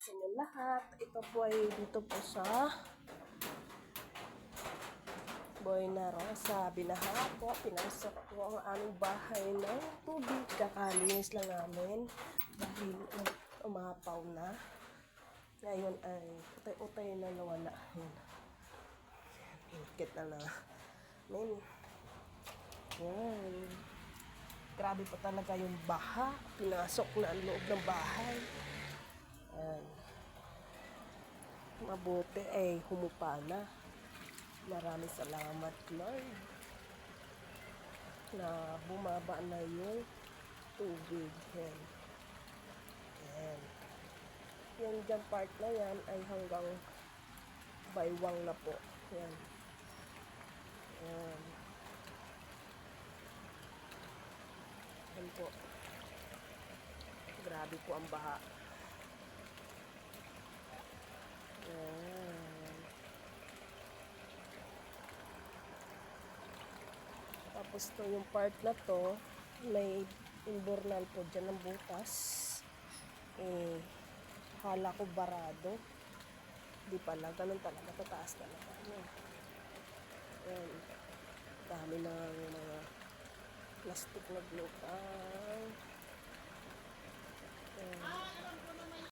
sa inyo lahat. Ito po ay dito po sa Boynaro sa Binaha po. Pinasok po ang aming bahay ng tubig. Kakalinis lang namin dahil um, umapaw na. Ngayon ay utay-utay na nawala. Yan. Inkit na na. Amen. Yan. Grabe pa talaga yung baha. Pinasok na ang loob ng bahay. Yan. Mabuti eh, humupa na. Maraming salamat, Lord. Na bumaba na yung tubig. Yan. Yan. Yung dyan part na yan ay hanggang baywang na po. Yan. Yan. Yan po. Grabe po ang baha. Tapos to yung part na to, may invernal po dyan ng butas. Eh, hala ko barado. Di pala, ganun talaga, tataas talaga. Yan. Yan. Dami ng mga plastic na glutang. Yan.